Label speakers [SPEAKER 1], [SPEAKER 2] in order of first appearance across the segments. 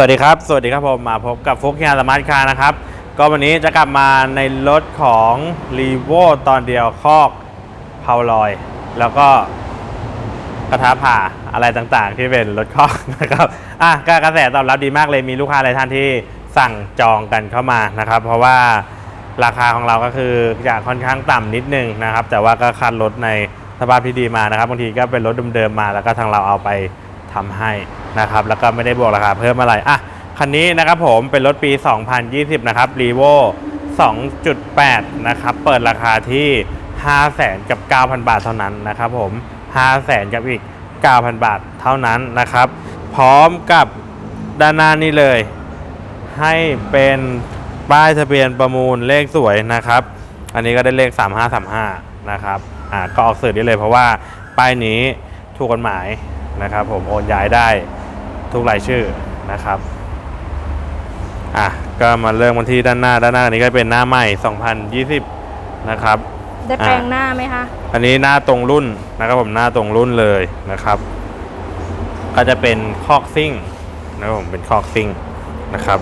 [SPEAKER 1] วัสดีครับ สวัสดีครับผมมาพบกับฟุกเฮียสมาร์ทคาร์นะครับ ก็วันนี้จะกลับมาในรถของรีโวตอนเดียวคอกเพาลอย แล้วก็กระทะผ่าอะไรต่างๆ ที่เป็นรถคอกนะครับอะก็กระแสตอบรับดีมากเลยมีลูกค้าหลายท่านที่สั่งจองกันเข้ามานะครับ เพราะว่าราคาของเราก็คือจะค่อนข้างต่ำนิดนึงนะครับ แต่ว่าก็คัดรถในสภาพที่ดีมานะครับบางทีก็เป็นรถเดิมๆมา แล้วก็ทางเราเอาไป ทำให้นะครับแล้วก็ไม่ได้บวกราคาเพิ่มอะไรอะคันนี้นะครับผมเป็นรถปี 2020 นะครับ r e v o 2.8 นะครับ เปิดราคาที่ 500,000กับ 9,000 บาทเท่านั้นนะครับผม 500,000กับอีก 9,000 บาทเท่านั้นนะครับ พร้อมกับด้านหน้านี่เลย ให้เป็นป้ายทะเบียนประมูลเลขสวยนะครับ อันนี้ก็ได้เลข 3535 นะครับ อ่าก็ออกสื่อได้เลยเพราะว่าป้ายนี้ถูกกฎหมาย นะครับผมโอนย้ายได้ทุกรายชื่อนะครับอะก็มาเริ่มกันที่ด้านหน้าด้านหน้าอันนี้ก็เป็นหน้าใหม่ 2020 นะครับ
[SPEAKER 2] ได้แปลงหน้าไหมคะ
[SPEAKER 1] อันนี้หน้าตรงรุ่นนะครับผมหน้าตรงรุ่นเลยนะครับ ก็จะเป็นคอกซิ่งนะครับผมเป็นคอกซิ่งนะครับ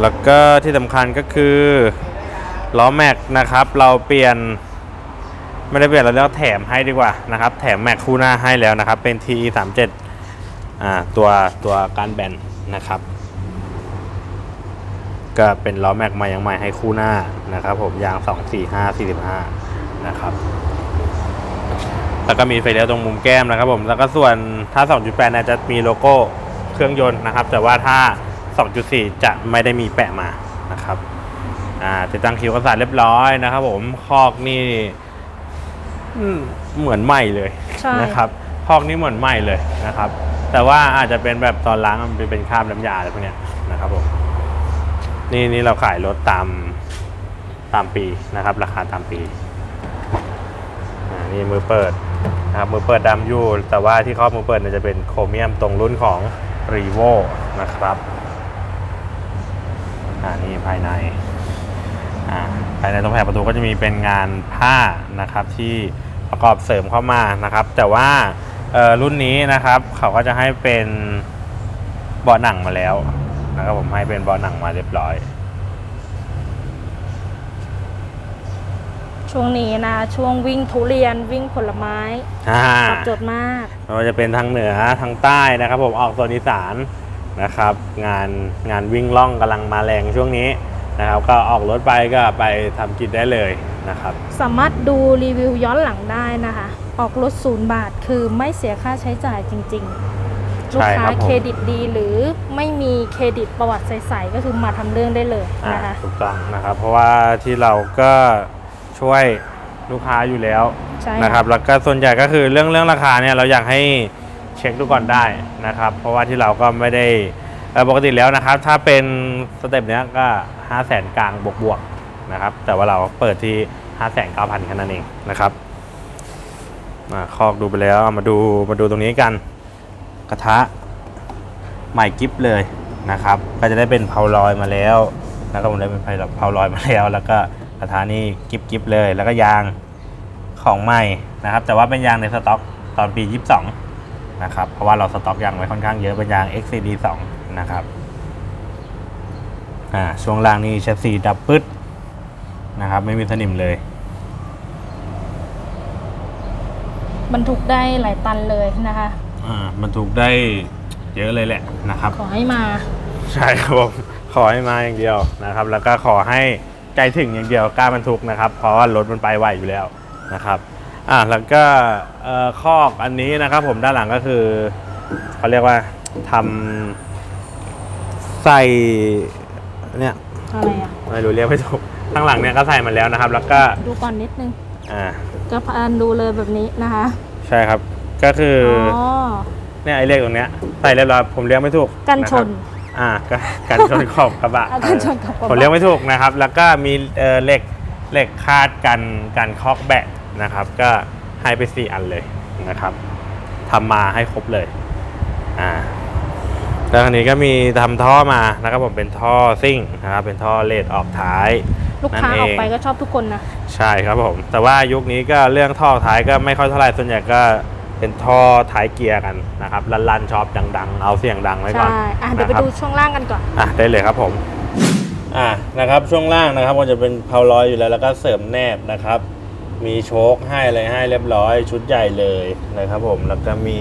[SPEAKER 1] แล้วก็ที่สำคัญก็คือล้อแม็กนะครับ เราเปลี่ยน ไม่ได้เปลี่ยนเราเรียกแถมให้ดีกว่านะครับ แถมแม็กคู่หน้าให้แล้วนะครับ เป็น TE 3 7อ่าตัวตัวการแบนนะครับ ก็เป็นล้อแม็กใหม่ยังใหม่ให้คู่หน้านะครับ ผมยาง 2 4 5 45 นะครับ แล้วก็มีไฟเลี้ยวตรงมุมแก้มนะครับ ผมแล้วก็ส่วนถ้า 2.8เนี่ยจะมีโลโก้เครื่องยนต์นะครับ แต่ว่าถ้า 2.4 จะไม่ได้มีแปะมานะครับอ่าติดตั้งคิวกระสานเรียบร้อยนะครับ ผมคอกนี่ เหมือนใหม่เลย
[SPEAKER 2] ใช่
[SPEAKER 1] นะครับคอกนี่เหมือนใหม่เลยนะครับ แต่ว่าอาจจะเป็นแบบตอนล้างมันเป็นคราบน้ำยาอะไรพวกเนี้ยนะครับผมนี่นี่เราขายรถตามตามปีนะครับ ราคาตามปีอ่านี่มือเปิดนะครับมือเปิดดำอยู่ แต่ว่าที่ครอบมือเปิดเนี่ยจะเป็นโครเมียมตรงรุ่นของ r e v o นะครับอ่านี่ภายในอ่าภายในตรงแผงประตูก็จะมีเป็นงานผ้านะครับที่ ประกอบเสริมเข้ามานะครับ แต่ว่าเอ่อรุ่นนี้นะครับเขาก็จะให้เป็นเบาะหนังมาแล้วนะครับผมให้เป็นเบาะหนังมาเรียบร้อย
[SPEAKER 2] ช่วงนี้นะ ช่วงวิ่งทุเรียนวิ่งผลไม้
[SPEAKER 1] อ่า
[SPEAKER 2] ตอบโจทย์มาก
[SPEAKER 1] ไม่ว่าจะเป็นทางเหนือทางใต้นะครับ ผมออกโซนอีสานนะครับ งานงานวิ่งล่องกำลังมาแรงช่วงนี้ นะครับก็ออกรถไปก็ไปทำกิจได้เลยนะครับ
[SPEAKER 2] สามารถดูรีวิวย้อนหลังได้นะคะ ออกรถศูนย์บาทคือไม่เสียค่าใช้จ่ายจริง ๆ ลูก
[SPEAKER 1] ใช่
[SPEAKER 2] ค้า
[SPEAKER 1] ครับผม
[SPEAKER 2] เครดิตดีหรือไม่มีเครดิตประวัติใสๆก็คือมาทำเรื่องได้เลย
[SPEAKER 1] อ่า
[SPEAKER 2] นะคะ
[SPEAKER 1] ถูกต้องนะครับ เพราะว่าที่เราก็ช่วยลูกค้าอยู่แล้ว
[SPEAKER 2] ใช่
[SPEAKER 1] นะครับ แล้วก็ส่วนใหญ่ก็คือเรื่องเรื่องราคาเนี่ยเราอยากให้เช็คดูก่อนได้นะครับ เพราะว่าที่เราก็ไม่ได้ เอ่ปกติแล้วนะครับ ถ้าเป็นสเต็ปเนี้ยก็ 5 0 0แสนกลางบวกๆนะครับ แต่ว่าเราเปิดที่ 5 9 0 0 0แค่นั้นเองนะครับมาคอกดูไปแล้วมาดูมาดูตรงนี้กัน กระทะใหม่กิฟเลยนะครับ ก็จะได้เป็นเพาลอยมาแล้วแล้วก็ผมได้เป็นเพาลอยมาแล้ว แล้วก็กระทะนี่กิฟกิฟเลย แล้วก็ยางของใหม่นะครับ แต่ว่าเป็นยางในสต็อกตอนปี 22 นะครับ เพราะว่าเราสต็อกยางไว้ค่อนข้างเยอะเป็นยาง XCD 2 นะครับอ่าช่วงล่างนี่แชสซีดับปึ๊ดนะครับ ไม่มีสนิมเลย
[SPEAKER 2] บรรทุกได้หลายตันเลยนะคะ
[SPEAKER 1] อ่ามันถูกได้เยอะเลยแหละนะครับ
[SPEAKER 2] ขอให้มา
[SPEAKER 1] ใช่ครับผมขอให้มาอย่างเดียวนะครับ แล้วก็ขอให้ใจถึงอย่างเดียวกล้าบรรทุกนะครับ เพราะว่ารถมันไปไหวอยู่แล้วนะครับอ่าแล้วก็เอ่อคอกอันนี้นะครับ ผมด้านหลังก็คือเขาเรียกว่าทำ ใส่เนี่ย
[SPEAKER 2] อะไรอะ
[SPEAKER 1] ไม่รู้เรียกไม่ถูกข้างหลังเนี่ยก็ใส่มาแล้วนะครับ แล้วก็
[SPEAKER 2] ดูก่อนนิดนึง
[SPEAKER 1] อ่า
[SPEAKER 2] ก็พานดูเลยแบบนี้นะคะ
[SPEAKER 1] ใช่ครับก็คือ
[SPEAKER 2] อ๋
[SPEAKER 1] อ
[SPEAKER 2] อ
[SPEAKER 1] เนี่ยไอ้เลขตรงเนี้ยใส่เรียบร้อยผมเรียกไม่ถูก
[SPEAKER 2] กันชนะ
[SPEAKER 1] ครับอ่าก็กันชนขอบกระบะ
[SPEAKER 2] อะกันชนขอบกระบะ
[SPEAKER 1] ผมเรียกไม่ถูกนะครับ แล้วก็มีเอ่อเหล็กเหล็กคาดกันกันคอกแบะนะครับ ก็ให้ไปสี่อันเลยนะครับทำมาให้ครบเลยอ่า แล้วคันนี้ก็มีทำท่อมานะครับผมเป็นท่อซิ่งนะครับเป็นท่อเลดออกท้าย
[SPEAKER 2] ลูกค้า
[SPEAKER 1] นั่นเอง
[SPEAKER 2] ออกไปก็ชอบทุกคนนะ
[SPEAKER 1] ใช่ครับผมแต่ว่ายุคนี้ก็เรื่องท่อท้ายก็ไม่ค่อยเท่าไหร่ส่วนใหญ่ก็เป็นท่อท้ายเกียร์กันนะครับลั่นๆชอบดัง ๆ เอาเสียงดังไว้ก่อน
[SPEAKER 2] ใช่อะเดี๋ยวไป
[SPEAKER 1] นะครับ
[SPEAKER 2] ดูช่วงล่างกันก่อน
[SPEAKER 1] อะได้เลยครับผมอะนะครับช่วงล่างนะครับก็จะเป็นเพาลอยอยู่แล้วแล้วก็เสริมแนบนะครับ มีโชคให้อะไรให้เรียบร้อยชุดใหญ่เลยนะครับผมแล้วก็มี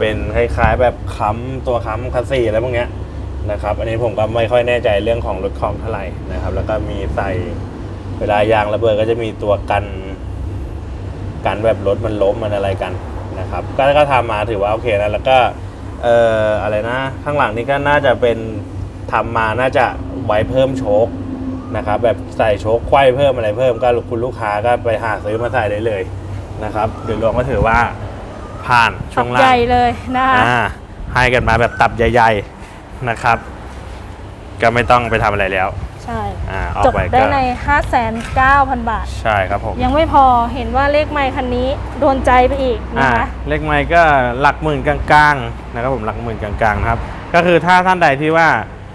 [SPEAKER 1] เป็นคล้ายๆ แบบค้ำตัวค้ำคัสซีอะไรพวกเนี้ยนะครับ อันนี้ผมก็ไม่ค่อยแน่ใจเรื่องของรถคอมเท่าไหร่นะครับ แล้วก็มีใส่เวลายางระเบิดก็จะมีตัวกันกันแบบรถมันล้มมันอะไรกันนะครับ ก็ก็ทำมาถือว่าโอเคนะแล้วก็เอ่ออะไรนะข้างหลังนี่ก็น่าจะเป็นทำมาน่าจะไว้เพิ่มโชคนะครับ แบบใส่โชคไขว้เพิ่มอะไรเพิ่มก็คุณลูกค้าก็ไปหาซื้อมาใส่ได้เลยนะครับโดยรวมก็ถือว่า ผ่านช่
[SPEAKER 2] ตั
[SPEAKER 1] ว
[SPEAKER 2] บ
[SPEAKER 1] งล่า
[SPEAKER 2] ใหญ่
[SPEAKER 1] ง
[SPEAKER 2] เลยนะคะ
[SPEAKER 1] อ่าให้กันมาแบบตับใหญ่ๆนะครับ ก็ไม่ต้องไปทำอะไรแล้ว
[SPEAKER 2] ใช่
[SPEAKER 1] อ่าออ
[SPEAKER 2] จ
[SPEAKER 1] ก
[SPEAKER 2] บ
[SPEAKER 1] ไป
[SPEAKER 2] ได้
[SPEAKER 1] ก็
[SPEAKER 2] ใน 5,900 บาท
[SPEAKER 1] ใช่ครับผม
[SPEAKER 2] ยังไม่พอเห็นว่าเลขไมค์คันนี้โดนใจไปอีกนะ
[SPEAKER 1] อ่า
[SPEAKER 2] คะ
[SPEAKER 1] เลขไมค์ก็หลักหมื่นกลางๆนะครับผมหลักหมื่นกลางๆนะครับ ก็คือถ้าท่านใดที่ว่า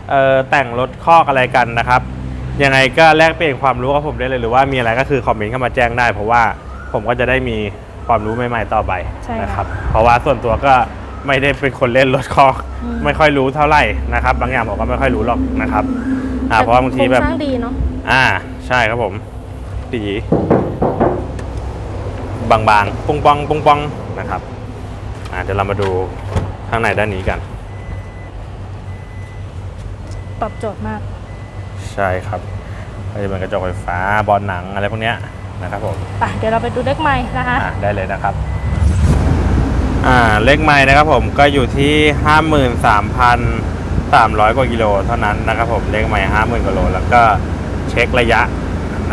[SPEAKER 1] เอ่อแต่งรถคอกอะไรกันนะครับยังไงก็แลกเปลี่ยนความรู้กับผมได้เลยหรือว่ามีอะไรก็คือคอมเมนต์เข้ามาแจ้งได้ เพราะว่าผมก็จะได้มี ความรู้ใหม่ ๆ ต่อไป
[SPEAKER 2] ใช่ค่ะ
[SPEAKER 1] นะครับ เพราะว่าส่วนตัวก็ไม่ได้เป็นคนเล่นรถคอก
[SPEAKER 2] อืม
[SPEAKER 1] ไม่ค่อยรู้เท่าไหร่นะครับ บางอย่างผมก็ไม่ค่อยรู้หรอกนะครับอ่าเพราะว่าบางทีแบบ
[SPEAKER 2] โครงสร้างดีเนาะ
[SPEAKER 1] อ่าใช่ครับผม ดี บางๆปุ้งปองปุ้งปองนะครับ อ่าเดี๋ยวเรามาดูข้างในด้านนี้กัน
[SPEAKER 2] ตอบโจทย์มาก
[SPEAKER 1] ใช่ครับก็จะเป็นกระจกไฟฟ้าบอลหนังอะไรพวกเนี้ย นะครับผม
[SPEAKER 2] ไปเดี๋ยวเราไปดูเลขไมค์นะคะ
[SPEAKER 1] อ่าได้เลยนะครับ อ่าเลขไม้นะครับผมก็อยู่ที่53,300กว่ากิโลเท่านั้นนะครับผมเลขไม้50,000กว่าโลแล้วก็เช็คระยะ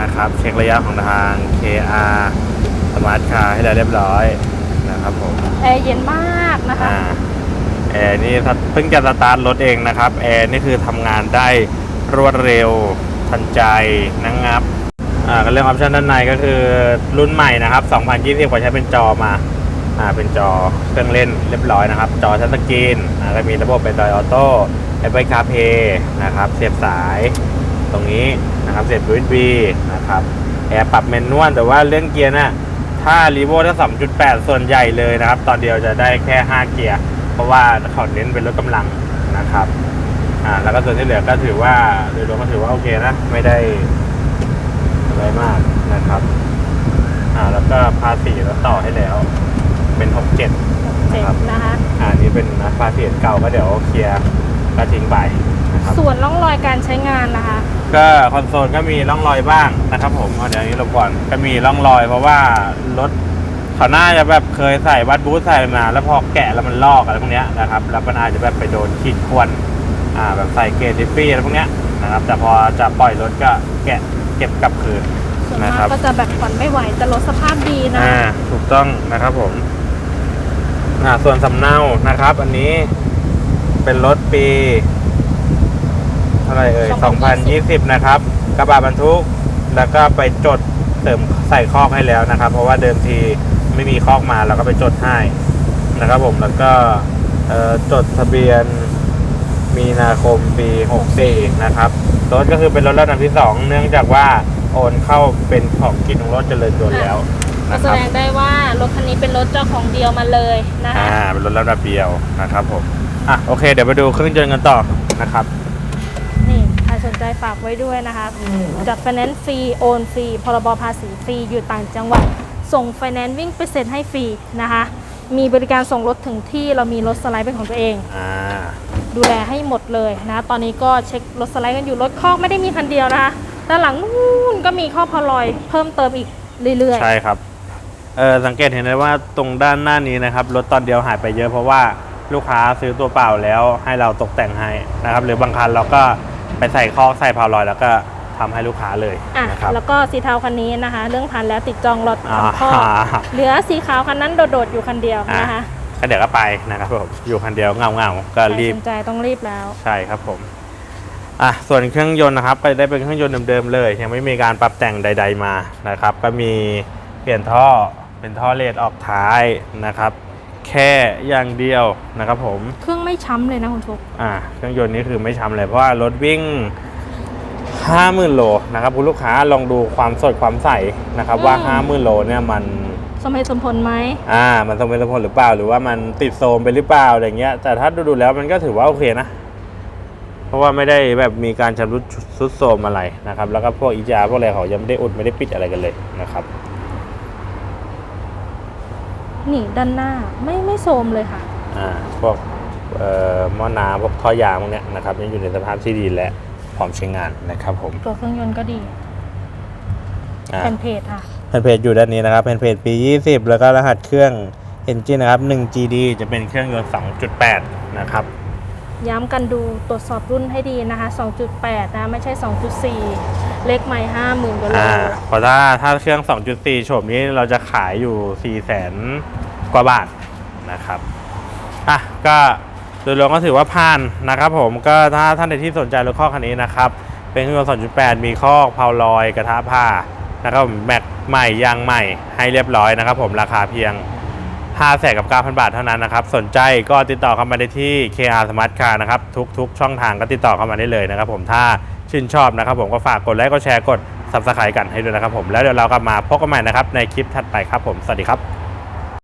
[SPEAKER 1] นะครับ เช็คระยะของทาง KR Smart Car ให้แล้วเรียบร้อยนะครับผม
[SPEAKER 2] แอร์เย็นมากนะคะ
[SPEAKER 1] อ่าแอร์นี่เพิ่งจะสตาร์ทรถเองนะครับแอร์นี่คือทำงานได้รวดเร็วทันใจนังงับ อ่าก็เรื่องออปชันด้านในก็คือรุ่นใหม่นะครับ2020กว่าใช้เป็นจอมาอ่าเป็นจอเครื่องเล่นเรียบร้อยนะครับ จอทัชสกรีนอ่าก็มีระบบเป็นดอยออโต้ Apple CarPlay นะครับ เสียบสายตรงนี้นะครับเสียบ USB นะครับแอร์ปรับแมนนวลแต่ว่าเรื่องเกียร์น่ะถ้ารีโวถ้า 2.8 ส่วนใหญ่เลยนะครับ ตอนเดียวจะได้แค่ 5 เกียร์ เพราะว่าเขาเน้นเป็นรถกำลังนะครับ อ่า แล้วก็ส่วนที่เหลือก็ถือว่าโดยรวมก็ถือว่าโอเคนะ ไม่ได้ อะไรมากนะครับ อ่าแล้วก็ภาษีแล้วต่อให้แล้ว เป็น67
[SPEAKER 2] เจ๋งนะคะ
[SPEAKER 1] อ่านี่เป็นภาษีเก่าก็เดี๋ยวเคลียร์ก็ทิ้งไปนะครับ
[SPEAKER 2] ส่วนร่องรอยการใช้งานนะคะ
[SPEAKER 1] ก็คอนโซลก็มีร่องรอยบ้างนะครับผมเอาเดี๋ยวนี้ลบก่อนก็มีร่องรอยเพราะว่ารถเขาน่าจะแบบเคยใส่วัดบูทใส่มา แล้วพอแกะแล้วมันลอกอะไรพวกเนี้ยนะครับแล้วมันอาจจะแบบไปโดนขีดข่วนอ่าแบบใส่เกจดิฟฟี่อะไรพวกเนี้ยนะครับแต่พอจะปล่อยรถก็แกะเก็บกลับคืน
[SPEAKER 2] ส่วน
[SPEAKER 1] นะ
[SPEAKER 2] มาก
[SPEAKER 1] ครับ
[SPEAKER 2] ก็จะแบบผ่อนไม่ไหวแต่รถสภาพดีนะ
[SPEAKER 1] อ่าถูกต้องนะครับผมอ่าส่วนสำเนานะครับ อันนี้เป็นรถปีเท่าไหรเอ่ย2020 นะครับ กระบะบรรทุก แล้วก็ไปจดเติมใส่คอกให้แล้วนะครับ เพราะว่าเดิมทีไม่มีคอกมาเราก็ไปจดให้นะครับผมแล้วก็เอ่อจดทะเบียน มีนาคมปี 64 นะครับ รถก็คือเป็นรถระดับที่ 2 เนื่องจากว่าโอนเข้าเป็นของกินของรถเจริญยนต์แล้ว
[SPEAKER 2] ก็
[SPEAKER 1] นะ
[SPEAKER 2] แส
[SPEAKER 1] ครับ
[SPEAKER 2] ดงได้ว่ารถคันนี้เป็นรถเจ้าของเดียวมาเลยนะคะ
[SPEAKER 1] อ่าเป็นรถระดับเดียวนะครับผมอะโอเคเดี๋ยวไปดูเครื่องยนต์กันต่อนะครับ
[SPEAKER 2] นี่ใครสนใจฝากไว้ด้วยนะคะจัดไฟแนนซ์ฟรี โอนฟรี พรบภาษีฟรี อยู่ต่างจังหวัด ส่งไฟแนนซ์วิ่งไปเซ็นให้ฟรีนะคะ มีบริการส่งรถถึงที่ เรามีรถสไลด์เป็นของตัวเอง
[SPEAKER 1] อ่า
[SPEAKER 2] ดูแลให้หมดเลยนะ ตอนนี้ก็เช็ครถสไลด์กันอยู่รถคอกไม่ได้มีคันเดียวนะคะด้านหลังนู่นก็มีข้อพอลอยเพิ่มเติมอีกเรื่อย
[SPEAKER 1] ใช่ครับเออสังเกตเห็นได้ว่าตรงด้านหน้านี้นะครับรถตอนเดียวหายไปเยอะเพราะว่าลูกค้าซื้อตัวเปล่าแล้วให้เราตกแต่งให้นะครับหรือบางคันเราก็ไปใส่คอกใส่พาวลอยแล้วก็ทำให้ลูกค้าเลย
[SPEAKER 2] ๆอะ
[SPEAKER 1] นะครับ
[SPEAKER 2] แล้วก็สีเทาคันนี้นะคะ เรื่องพันแล้วติดจองรถ
[SPEAKER 1] อ่า
[SPEAKER 2] ทำข้อเหลือสีขาวคันนั้นโดดๆอยู่คันเดียวนะคะ
[SPEAKER 1] ก็เดี๋ยวก็ไปนะครับผมอยู่คันเดียวเงาเงาๆก็
[SPEAKER 2] ใคร
[SPEAKER 1] รีบ
[SPEAKER 2] สนใจต้องรีบแล้ว
[SPEAKER 1] ใช่ครับผม อะ ส่วนเครื่องยนต์นะครับ ก็ได้เป็นเครื่องยนต์เดิมๆเลย ยังไม่มีการปรับแต่งใด ๆมานะครับ ก็มีเปลี่ยนท่อ เป็นท่อเลดออกท้ายนะครับ แค่อย่างเดียวนะครับผม
[SPEAKER 2] เครื่องไม่ช้ำเลยนะคุณทุก
[SPEAKER 1] อ่า เครื่องยนต์นี้คือไม่ช้ำเลย เพราะว่ารถวิ่ง 50,000 โลนะครับคุณลูกค้าลองดูความสดความใสนะครับว่า 50,000 โลเนี่ยมัน
[SPEAKER 2] สมเหตุสมผลไหม
[SPEAKER 1] อ่า มันสมเป็นสมผลหรือเปล่า หรือว่ามันติดโซมไปหรือเปล่าอะไรเงี้ย แต่ถ้าดูดูๆแล้วมันก็ถือว่าโอเคนะ เพราะว่าไม่ได้แบบมีการชำรุดสุดโทรมอะไรนะครับ แล้วก็พวกอีจาพวกอะไรเขายังไม่ได้อุดไม่ได้ปิดอะไรกันเลยนะครับ
[SPEAKER 2] นี่ด้านหน้าไม่ไม่โทรมเลยค่ะ
[SPEAKER 1] อ่า พวกเอ่อหม้อน้ำพวกท่อยางพวกเนี้ยนะครับยังอยู่ในสภาพที่ดีและพร้อมใช้งานนะครับผม
[SPEAKER 2] ตัวเครื่องยนต์ก็ดี
[SPEAKER 1] อ่า
[SPEAKER 2] แผ่นเพจค่ะ
[SPEAKER 1] แผ่นเพจอยู่ด้านนี้นะครับแผ่นเพจปี 20 แล้วก็รหัสเครื่อง Engine นะครับ 1GD จะเป็นเครื่องยนต์ 2.8 นะครับ
[SPEAKER 2] ย้ำกันดูตรวจสอบรุ่นให้ดีนะคะ 2.8 นะ ไม่ใช่ 2.4 เล็กใหม่ 50,000กว่าโล
[SPEAKER 1] อ่าเพราะถ้าถ้าเครื่อง 2.4 โฉมนี้เราจะขายอยู่4 0 0 0 0 กว่าบาทนะครับ อะ ก็โดยรวมก็ถือว่าผ่านนะครับผม ก็ถ้าท่านใดที่สนใจรถข้อคันนี้นะครับ เป็นเครื่องยนต์ 2.8 มีคอกเพาลอยกระทะผ้า นะครับผมแม็กใหม่ยางใหม่ให้เรียบร้อยนะครับ ผมราคาเพียง5แสนกับ 9,000 บาทเท่านั้นนะครับ สนใจก็ติดต่อเข้ามาได้ที่ KR Smart Car นะครับ ทุกๆ ช่องทางก็ติดต่อเข้ามาได้เลยนะครับ ผมถ้าชื่นชอบนะครับ ผมก็ฝากกดไลค์กดแชร์กด Subscribe กันให้ด้วยนะครับผมแล้วเดี๋ยวเรากลับมาพบกันใหม่นะครับในคลิปถัดไปครับผมสวัสดีครับ